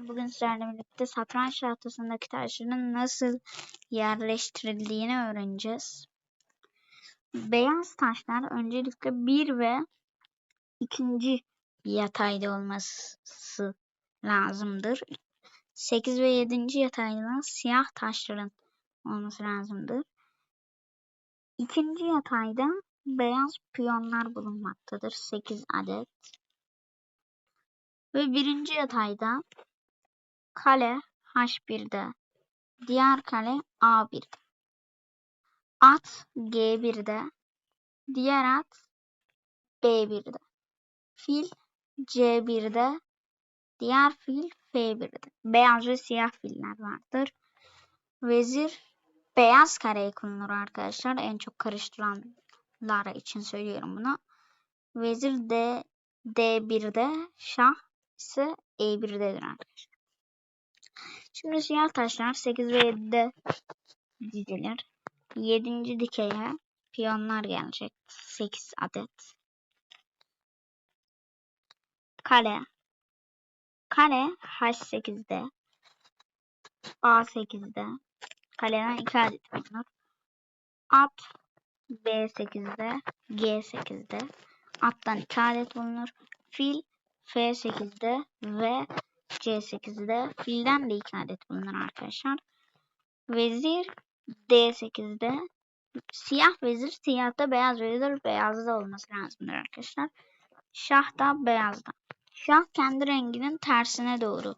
Bugün sizlerle birlikte satranç tahtasındaki taşların nasıl yerleştirildiğini öğreneceğiz. Beyaz taşlar öncelikle bir ve ikinci yatayda olması lazımdır. 8 ve 7. yatayda siyah taşların olması lazımdır. İkinci yatayda beyaz piyonlar bulunmaktadır. 8 adet. Ve birinci yatayda kale H1'de, diğer kale A1'de. At G1'de, diğer at B1'de. Fil C1'de, diğer fil F1'de. Beyaz ve siyah filler vardır. Vezir beyaz kareyi kullanır arkadaşlar. En çok karıştıranlar için söylüyorum bunu. Vezir D D1'de, şah ise E1'dedir arkadaşlar. Şimdi siyah taşlar 8 ve 7'de dizilir. 7. dikeye piyonlar gelecek. 8 adet. Kale. Kale H8'de. A8'de. Kaleden 2 adet bulunur. At B8'de. G8'de. Attan 2 adet bulunur. Fil F8'de ve C8'de. Filden de 2 adet bulunur arkadaşlar. Vezir D8'de. Siyah vezir siyahta, beyaz vezir beyazda olması lazımdır arkadaşlar. Şah da beyazda. Şah kendi renginin tersine doğru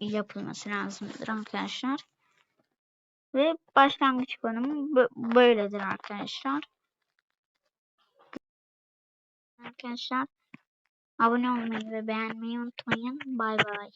yapılması lazımdır arkadaşlar. Ve başlangıç konumu böyledir arkadaşlar. Arkadaşlar abone olmayı ve beğenmeyi unutmayın. Bay bay.